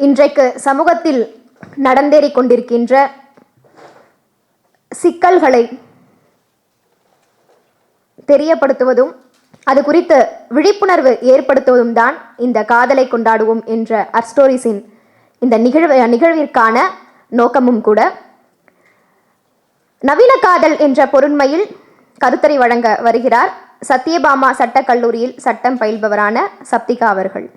இன்றைக்கு சமூகத்தில் நடந்தேறிக் கொண்டிருக்கின்ற சிக்கல்களை தெரியப்படுத்துவதும் அது குறித்து விழிப்புணர்வு ஏற்படுத்துவதும் தான் இந்த காதலை கொண்டாடுவோம் என்ற அர்ஸ்டோரிஸின் இந்த நிகழ்வு நிகழ்விற்கான நோக்கமும் கூட. நவீன காதல் என்ற பொருண்மையில் கருத்தரை வழங்க வருகிறார் சத்யபாமா சட்டக் கல்லூரியில் சட்டம் பயில்பவரான சப்திகா அவர்கள்.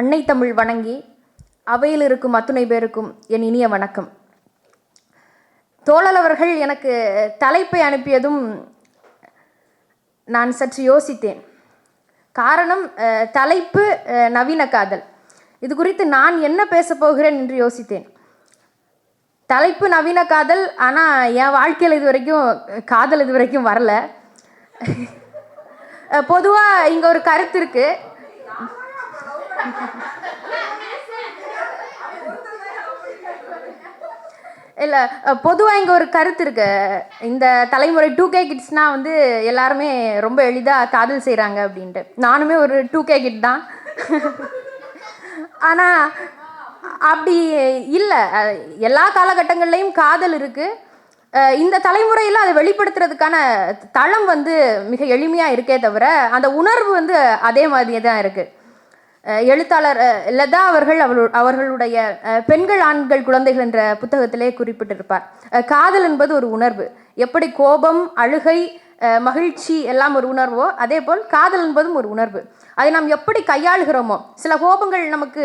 அன்னை தமிழ் வணங்கி அவையில் இருக்கும் அத்துணை பேருக்கும் என் இனிய வணக்கம். தோழல் அவர்கள் எனக்கு தலைப்பை அனுப்பியதும் நான் சற்று யோசித்தேன். காரணம் தலைப்பு நவீன காதல். இது குறித்து நான் என்ன பேசப் போகிறேன் என்று யோசித்தேன். தலைப்பு நவீன காதல் ஆனால் என் வாழ்க்கையில் இது வரைக்கும் காதல் இது வரைக்கும் வரல. பொதுவாக இங்கே ஒரு கருத்து இருக்குது இல்லை பொதுவாக இங்கே ஒரு கருத்து இருக்கு. இந்த தலைமுறை டூ கே கிட்ஸ்னால் வந்து எல்லாருமே ரொம்ப எளிதாக காதல் செய்கிறாங்க அப்படின்ட்டு. நானுமே ஒரு டூ கே கிட் தான். ஆனால் அப்படி இல்லை. எல்லா காலகட்டங்கள்லையும் காதல் இருக்குது இந்த தலைமுறையில் அதை வெளிப்படுத்துறதுக்கான தளம் வந்து மிக எளிமையாக இருக்கே தவிர அந்த உணர்வு வந்து அதே மாதிரியே தான் இருக்குது எழுத்தாளர் லதா அவர்கள் அவளு அவர்களுடைய பெண்கள் ஆண்கள் குழந்தைகள் என்ற புத்தகத்திலே குறிப்பிட்டிருப்பார். காதல் என்பது ஒரு உணர்வு. எப்படி கோபம் அழுகை மகிழ்ச்சி எல்லாம் ஒரு உணர்வோ அதே போல் காதல் என்பதும் ஒரு உணர்வு. அதை நாம் எப்படி கையாளுகிறோமோ சில கோபங்கள் நமக்கு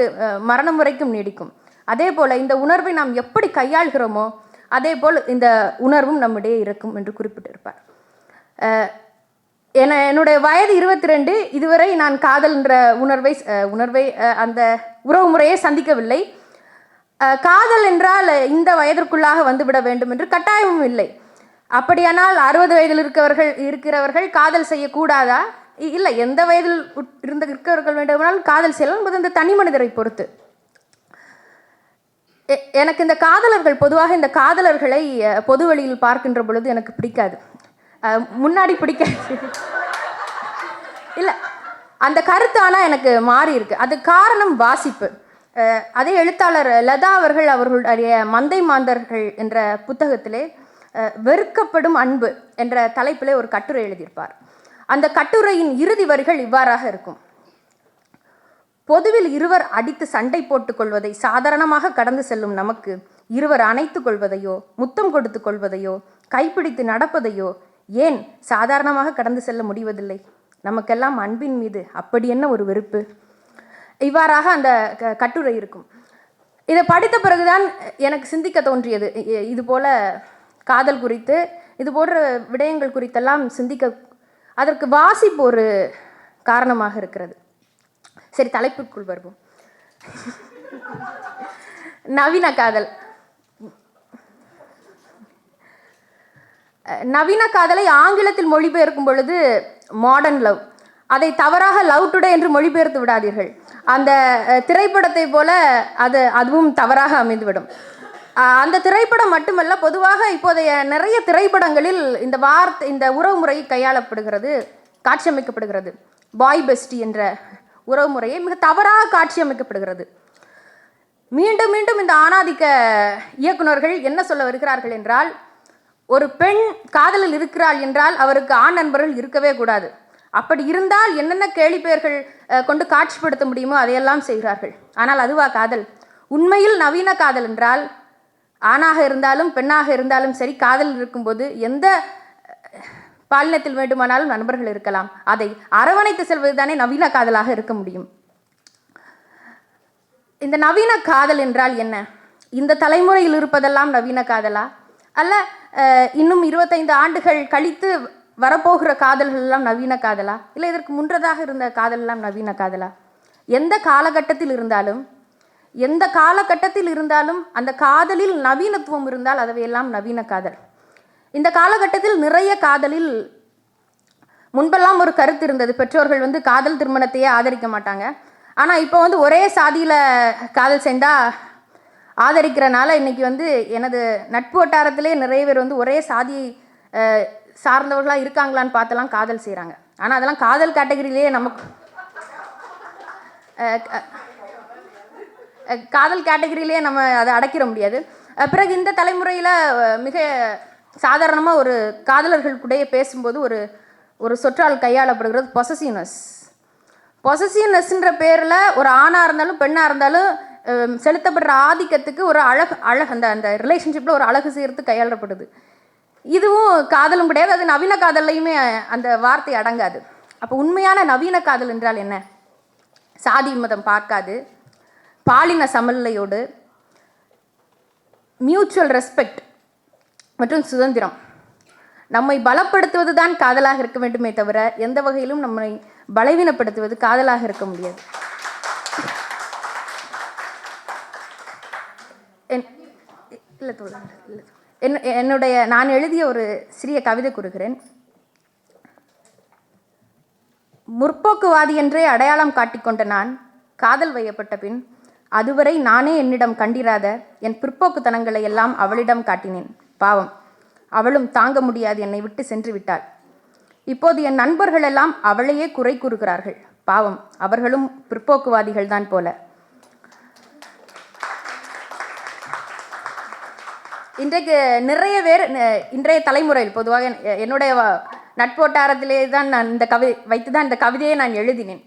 மரணம் வரைக்கும் நீடிக்கும். அதே போல் இந்த உணர்வை நாம் எப்படி கையாளுகிறோமோ அதே போல் இந்த உணர்வும் நம்மிடையே இருக்கும் என்று குறிப்பிட்டிருப்பார். என என்னுடைய வயது இருபத்தி ரெண்டு இதுவரை நான் காதல் என்ற உணர்வை உணர்வை அந்த உறவு முறையை சந்திக்கவில்லை. காதல் என்றால் இந்த வயதிற்குள்ளாக வந்துவிட வேண்டும் என்று கட்டாயமும் இல்லை. அப்படியானால் அறுபது வயதில் இருக்கவர்கள் இருக்கிறவர்கள் காதல் செய்யக்கூடாதா? இ- இல்லை. எந்த வயதில் உட்- இருந்த இருக்கிறவர்கள் வேண்டுமானால் காதல் செய்யலாம் என்பது இந்த தனி மனிதரை பொறுத்து. எ- எனக்கு இந்த காதலர்கள் பொதுவாக இந்த காதலர்களை பொது வழியில் பார்க்கின்ற பொழுது எனக்கு பிடிக்காது. முன்னாடி பிடிக்காது இல்லை அந்த கருத்து ஆனால் எனக்கு மாறி இருக்கு. அது காரணம் வாசிப்பு. அதே எழுத்தாளர் லதா அவர்கள் அவர்களுடைய மந்தை மாந்தர்கள் என்ற புத்தகத்திலே வெறுக்கப்படும் அன்பு என்ற தலைப்பிலே ஒரு கட்டுரை எழுதியிருப்பார். அந்த கட்டுரையின் இறுதி வரிகள் இவ்வாறாக இருக்கும். பொதுவில் இருவர் அடித்து சண்டை போட்டுக் கொள்வதை சாதாரணமாக கடந்து செல்லும் நமக்கு இருவர் அணைத்துக் கொள்வதையோ முத்தம் கொடுத்து கொள்வதையோ கைப்பிடித்து நடப்பதையோ ஏன் சாதாரணமாக கடந்து செல்ல முடிவதில்லை? நமக்கெல்லாம் அன்பின் மீது அப்படி என்ன ஒரு வெறுப்பு? இவ்வாறாக அந்த க- கட்டுரை இருக்கும். இதை படித்த பிறகுதான் எனக்கு சிந்திக்க தோன்றியது. இது போல காதல் குறித்து இது போன்ற விடயங்கள் குறித்தெல்லாம் சிந்திக்க அதற்கு வாசிப்பு ஒரு காரணமாக இருக்கிறது. சரி தலைப்புக்குள் வருவோம். நவீன காதல். நவீன காதலை ஆங்கிலத்தில் மொழிபெயர்க்கும் பொழுது மாடர்ன் லவ் அதை தவறாக லவ் டுடே என்று மொழிபெயர்த்து விடாதீர்கள். அந்த திரைப்படத்தை போல அது அதுவும் தவறாக அமைந்துவிடும். அந்த திரைப்படம் மட்டுமல்ல பொதுவாக இப்போதைய நிறைய திரைப்படங்களில் இந்த வார்த்தை இந்த உறவு முறை கையாளப்படுகிறது காட்சியமைக்கப்படுகிறது. பாய் பெஸ்டி என்ற உறவு முறையை மிக தவறாக காட்சியமைக்கப்படுகிறது. மீண்டும் மீண்டும் இந்த ஆணாதிக்க இயக்குனர்கள் என்ன சொல்ல வருகிறார்கள் என்றால் ஒரு பெண் காதலில் இருக்கிறாள் என்றால் அவருக்கு ஆண் நண்பர்கள் இருக்கவே கூடாது. அப்படி இருந்தால் என்னென்ன கேலி பெயர்கள் கொண்டு காட்சிப்படுத்த முடியுமோ அதையெல்லாம் செய்கிறார்கள். ஆனால் அதுவா காதல்? உண்மையில் நவீன காதல் என்றால் ஆணாக இருந்தாலும் பெண்ணாக இருந்தாலும் சரி காதல் இருக்கும்போது எந்த பாலினத்தில் வேண்டுமானாலும் நண்பர்கள் இருக்கலாம். அதை அரவணைத்து செல்வதுதானே நவீன காதலாக இருக்க முடியும். இந்த நவீன காதல் என்றால் என்ன? இந்த தலைமுறையில் இருப்பதெல்லாம் நவீன காதலா? அல்ல இன்னும் இருபத்தைந்து ஆண்டுகள் கழித்து வரப்போகிற காதல்கள்லாம் நவீன காதலா? இல்லை இதற்கு முன்றதாக இருந்த காதலெல்லாம் நவீன காதலா? எந்த காலகட்டத்தில் இருந்தாலும் எந்த காலகட்டத்தில் இருந்தாலும் அந்த காதலில் நவீனத்துவம் இருந்தால் அதையெல்லாம் நவீன காதல். இந்த காலகட்டத்தில் நிறைய காதலில் முன்பெல்லாம் ஒரு கருத்து இருந்தது. பெற்றோர்கள் வந்து காதல் திருமணத்தையே ஆதரிக்க மாட்டாங்க. ஆனால் இப்போ வந்து ஒரே சாதியில் காதல் சேர்ந்தா ஆதரிக்கிறனால இன்னைக்கு வந்து எனது நட்பு வட்டாரத்திலே நிறைய பேர் வந்து ஒரே சாதி சார்ந்தவர்களாக இருக்காங்களான்னு பார்த்தெல்லாம் காதல் செய்கிறாங்க ஆனால் அதெல்லாம் காதல் கேட்டகரியிலேயே நமக்கு காதல் கேட்டகரியிலேயே நம்ம அதை அடைக்கிற முடியாது. பிறகு இந்த தலைமுறையில் மிக சாதாரணமாக ஒரு காதலர்கள் பேசும்போது ஒரு ஒரு சொற்றால் கையாளப்படுகிறது பொசசிவ்னஸ் பொசசிவ்னஸ்ன்ற பேரில் ஒரு ஆணாக இருந்தாலும் பெண்ணாக இருந்தாலும் செலுத்தப்படுற ஆதிக்கத்துக்கு ஒரு அழகு அழகு அந்த அந்த ரிலேஷன்ஷிப்பில் ஒரு அழகு சேர்த்து கையாளப்படுது. இதுவும் காதலும் கிடையாது அது நவீன காதல்லையுமே அந்த வார்த்தை அடங்காது. அப்போ உண்மையான நவீன காதல் என்றால் என்ன? சாதி மதம் பார்க்காது பாலின சமநிலையோடு மியூச்சுவல் ரெஸ்பெக்ட் மற்றும் சுதந்திரம். நம்மை பலப்படுத்துவது தான் காதலாக இருக்க வேண்டுமே தவிர எந்த வகையிலும் நம்மை பலவீனப்படுத்துவது காதலாக இருக்க முடியாது என்- இல்லை தோழர் இல்லை என் என்னுடைய நான் எழுதிய ஒரு சிறிய கவிதை கூறுகிறேன். முற்போக்குவாதி என்றே அடையாளம் காட்டிக்கொண்ட நான் காதல் வையப்பட்ட பின் அதுவரை நானே என்னிடம் கண்டிராத என் பிற்போக்குத்தனங்களை எல்லாம் அவளிடம் காட்டினேன். பாவம். அவளும் தாங்க முடியாது என்னை விட்டு சென்று விட்டாள். இப்போது என் நண்பர்கள் எல்லாம் அவளையே குறை கூறுகிறார்கள். பாவம். அவர்களும் பிற்போக்குவாதிகள் தான் போல. இன்றைக்கு நிறைய பேர் இன்றைய தலைமுறையில் பொதுவாக என்னுடைய நட்போட்டாரத்திலே தான் நான் இந்த கவி வைத்து தான் இந்த கவிதையை நான் எழுதினேன்.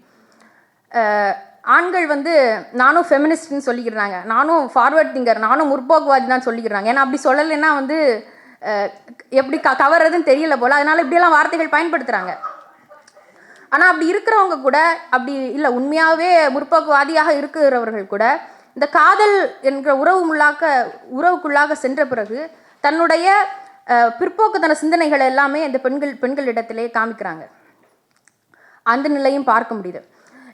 ஆண்கள் வந்து நானும் ஃபெமினிஸ்ட்னு சொல்லிக்கிறாங்க. நானும் ஃபார்வர்ட் திங்கர் நானும் முற்போக்குவாதி தான் சொல்லிக்கிறாங்க. ஏன்னா அப்படி சொல்லலைன்னா வந்து எப்படி க கவர்றதுன்னு தெரியல போல். அதனால் இப்படியெல்லாம் வார்த்தைகள் பயன்படுத்துகிறாங்க ஆனால் அப்படி இருக்கிறவங்க கூட அப்படி இல்லை உண்மையாகவே முற்போக்குவாதியாக இருக்கிறவர்கள் கூட இந்த காதல் என்ற உறவு முள்ளாக்க உறவுக்குள்ளாக சென்ற பிறகு தன்னுடைய பிற்போக்குத்தன சிந்தனைகள் எல்லாமே இந்த பெண்கள் பெண்களிடத்திலே காமிக்கிறாங்க. அந்த நிலையும் பார்க்க முடியுது.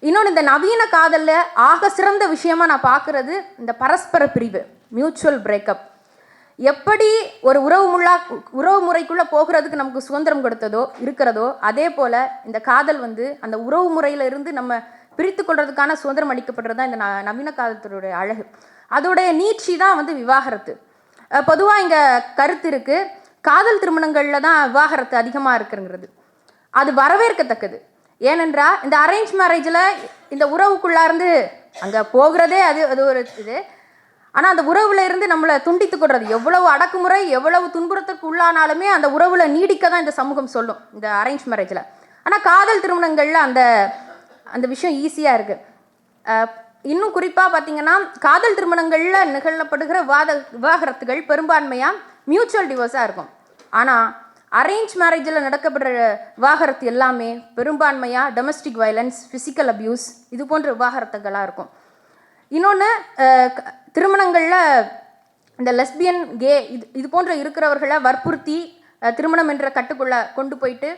இன்னொன்று இந்த நவீன காதலில் ஆக சிறந்த விஷயமா நான் பார்க்குறது இந்த பரஸ்பர பிரிவு மியூச்சுவல் பிரேக்கப் எப்படி ஒரு உறவு முள்ளா உறவு முறைக்குள்ளே போகிறதுக்கு நமக்கு சுதந்திரம் கொடுத்ததோ இருக்கிறதோ அதே போல் இந்த காதல் வந்து அந்த உறவு முறையில் இருந்து நம்ம பிரித்து கொள்றதுக்கான சுதந்திரம் அளிக்கப்படுறது தான் இந்த நவீன காலத்தினுடைய அழகு. அதோடைய நீட்சி தான் வந்து விவாகரத்து. பொதுவாக இங்கே கருத்து இருக்குது காதல் திருமணங்களில் தான் விவாகரத்து அதிகமாக இருக்குங்கிறது. அது வரவேற்கத்தக்கது. ஏனென்றால் இந்த அரேஞ்ச் மேரேஜில் இந்த உறவுக்குள்ளாருந்து அங்கே போகிறதே அது அது ஒரு இது. ஆனால் அந்த உறவுல இருந்து நம்மளை துண்டித்து கொள்றது. எவ்வளவு அடக்குமுறை எவ்வளவு துன்புறத்துக்கு உள்ளானாலுமே அந்த உறவுல நீடிக்க தான் இந்த சமூகம் சொல்லும் இந்த அரேஞ்ச் மேரேஜில் ஆனால் காதல் திருமணங்களில் அந்த அந்த விஷயம் ஈஸியாக இருக்குது இன்னும் குறிப்பாக பார்த்தீங்கன்னா காதல் திருமணங்களில் நிகழப்படுகிற வாத விவாகரத்துகள் பெரும்பான்மையாக மியூச்சுவல் டிவோர்ஸாக இருக்கும். ஆனால் அரேஞ்ச் மேரேஜில் நடக்கப்படுற விவாகரத்து எல்லாமே பெரும்பான்மையாக டொமஸ்டிக் வயலன்ஸ் ஃபிசிக்கல் அபியூஸ் இது போன்ற விவாகரத்துகளாக இருக்கும். இன்னொன்று திருமணங்களில் இந்த லெஸ்பியன் கே இது இது போன்ற இருக்கிறவர்களை வற்புறுத்தி திருமணம் என்ற கட்டுக்குள்ளே கொண்டு போயிட்டு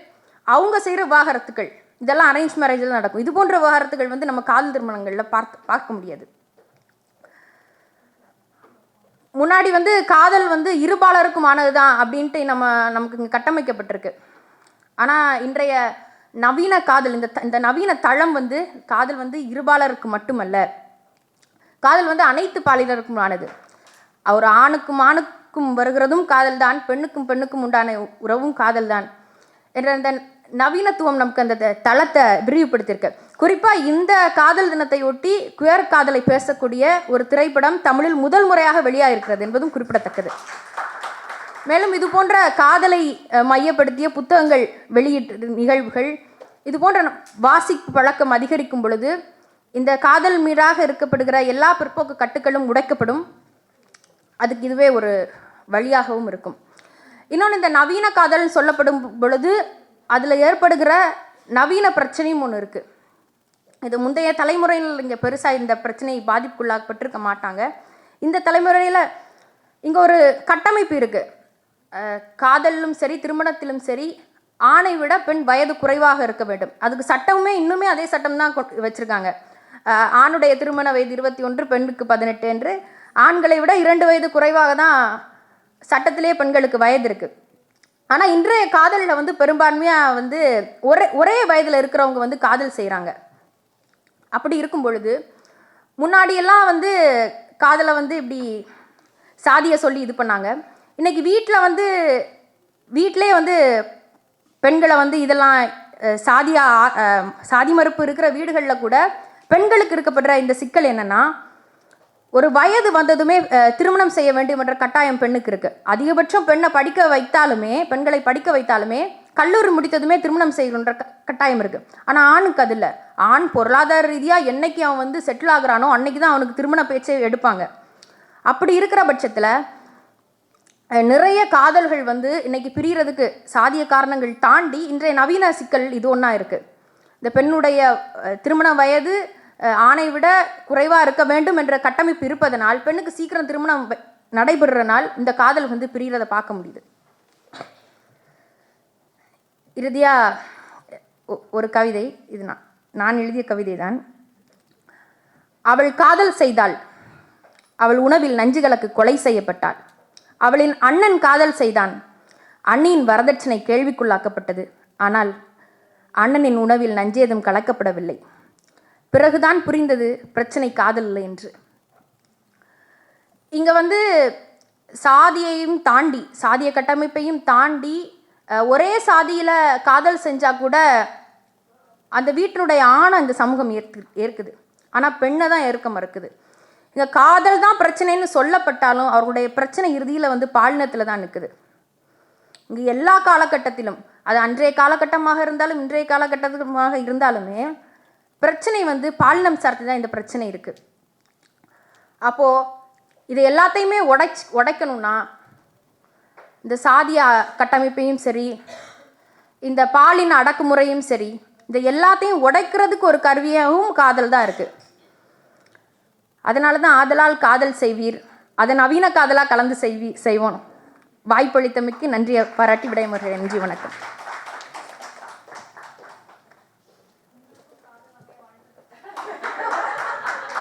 அவங்க செய்கிற விவாகரத்துக்கள் இதெல்லாம் அரேஞ்ச் மேரேஜில் நடக்கும். இது போன்ற விவகாரத்துகள் வந்து நம்ம காதல் திருமணங்களில் பார்த்து பார்க்க முடியாது. முன்னாடி வந்து காதல் வந்து இருபாலருக்குமானது தான் அப்படின்ட்டு நம்ம நமக்கு இங்கே கட்டமைக்கப்பட்டிருக்கு. ஆனால் இன்றைய நவீன காதல் இந்த த- இந்த நவீன தளம் வந்து காதல் வந்து இருபாலருக்கு மட்டுமல்ல. காதல் வந்து அனைத்து பாலினருக்குமானது. ஒரு ஆணுக்கும் ஆணுக்கும் வருகிறதும் காதல் தான் பெண்ணுக்கும் பெண்ணுக்கும் உண்டான உறவும் காதல் தான் என்ற இந்த நவீனத்துவம் நமக்கு அந்த த- தளத்தை விரிவுபடுத்தியிருக்கு. குறிப்பாக இந்த காதல் தினத்தை ஒட்டி குயர் காதலை பேசக்கூடிய ஒரு திரைப்படம் தமிழில் முதல் முறையாக வெளியாகிருக்கிறது என்பதும் குறிப்பிடத்தக்கது. மேலும் இது போன்ற காதலை மையப்படுத்திய புத்தகங்கள் வெளியிட்டு நிகழ்வுகள் இது போன்ற வாசிப்பு பழக்கம் அதிகரிக்கும் பொழுது இந்த காதல் மீறாக இருக்கப்படுகிற எல்லா பிற்போக்கு கட்டுக்களும் உடைக்கப்படும். அதுக்கு இதுவே ஒரு வழியாகவும் இருக்கும். இன்னொன்று இந்த நவீன காதல் சொல்லப்படும் பொழுது அதில் ஏற்படுகிற நவீன பிரச்சனையும் ஒன்று இருக்குது இது முந்தைய தலைமுறையில் இங்கே பெருசாக இந்த பிரச்சனை பாதிப்புக்குள்ளாகப்பட்டிருக்க மாட்டாங்க. இந்த தலைமுறையில் இங்கே ஒரு கட்டமைப்பு இருக்குது காதலிலும் சரி திருமணத்திலும் சரி ஆணை விட பெண் வயது குறைவாக இருக்க வேண்டும். அதுக்கு சட்டமுமே இன்னுமே அதே சட்டம் தான் வச்சுருக்காங்க. ஆணுடைய திருமண வயது இருபத்தி ஒன்று பெண்ணுக்கு பதினெட்டு என்று ஆண்களை விட இரண்டு வயது குறைவாக தான் சட்டத்திலே பெண்களுக்கு வயது இருக்குது ஆனால் இன்றைய காதலில் வந்து பெரும்பான்மையாக வந்து ஒரே ஒரே வயதில் இருக்கிறவங்க வந்து காதல் செய்கிறாங்க அப்படி இருக்கும் பொழுது முன்னாடியெல்லாம் வந்து காதலை வந்து இப்படி சாதியை சொல்லி இது பண்ணாங்க. இன்னைக்கு வீட்டில் வந்து வீட்டிலே வந்து பெண்களை வந்து இதெல்லாம் சாதியாக சாதியா சாதி மறுப்பு இருக்கிற வீடுகளில் கூட பெண்களுக்கு இருக்கப்படுற இந்த சிக்கல் என்னென்னா ஒரு வயது வந்ததுமே திருமணம் செய்ய வேண்டும் என்ற கட்டாயம் பெண்ணுக்கு இருக்கு. அதிகபட்சம் பெண்ணை படிக்க வைத்தாலுமே பெண்களை படிக்க வைத்தாலுமே கல்லூரி முடித்ததுமே திருமணம் செய்யணுன்ற கட்டாயம் இருக்கு. ஆனா ஆணுக்கு அது இல்லை. ஆண் பொருளாதார ரீதியா என்னைக்கு அவன் வந்து செட்டில் ஆகுறானோ அன்னைக்கு தான் அவனுக்கு திருமண பேச்சே எடுப்பாங்க. அப்படி இருக்கிற பட்சத்துல நிறைய காதல்கள் வந்து இன்னைக்கு பிரியறதுக்கு சாதிய காரணங்கள் தாண்டி இன்றைய நவீன சிக்கல் இது ஒன்றா இருக்கு. இந்த பெண்ணுடைய திருமண வயது ஆணை விட குறைவாக இருக்க வேண்டும் என்ற கட்டமைப்பு இருப்பதனால் பெண்ணுக்கு சீக்கிரம் திருமணம் நடைபெறுறனால் இந்த காதல் வந்து பிரிகிறதை பார்க்க முடியுது. இறுதியா ஒ- ஒரு கவிதை இது நான் நான் எழுதிய கவிதை தான் அவள் காதல் செய்தாள். அவள் உணவில் நஞ்சுகளுக்கு கொலை செய்யப்பட்டாள். அவளின் அண்ணன் காதல் செய்தான். அண்ணியின் வரதட்சணை கேள்விக்குள்ளாக்கப்பட்டது. ஆனால் அண்ணனின் உணவில் நஞ்சேதும் கலக்கப்படவில்லை. பிறகுதான் புரிந்தது பிரச்சனை காதல் இல்லை என்று. இங்கே வந்து சாதியையும் தாண்டி சாதிய கட்டமைப்பையும் தாண்டி ஒரே சாதியில் காதல் செஞ்சால் கூட அந்த வீட்டினுடைய ஆணை இந்த சமூகம் ஏற்கு ஏற்குது. ஆனால் பெண்ணை தான் ஏற்க மறுக்குது. இங்கே காதல் தான் பிரச்சனைன்னு சொல்லப்பட்டாலும் அவர்களுடைய பிரச்சனை இறுதியில் வந்து பாலினத்தில் தான் நிற்குது இங்கே எல்லா காலகட்டத்திலும் அது அன்றைய காலகட்டமாக இருந்தாலும் இன்றைய காலகட்டமாக இருந்தாலுமே பிரச்சனை வந்து பாலினம் சார்ந்து தான் இந்த பிரச்சனை இருக்குது அப்போது இது எல்லாத்தையுமே உடைச் உடைக்கணும்னா இந்த சாதிய கட்டமைப்பையும் சரி இந்த பாலின அடக்குமுறையும் சரி இந்த எல்லாத்தையும் உடைக்கிறதுக்கு ஒரு கருவியாகவும் காதல் தான் இருக்குது அதனால தான் ஆதலால் காதல் செய்வீர் அதை நவீன காதலாக கலந்து செய்வி செய்வோம். வாய்ப்பளித்தமைக்கு நன்றியை பாராட்டி விடைமுறை நன்றி வணக்கம்.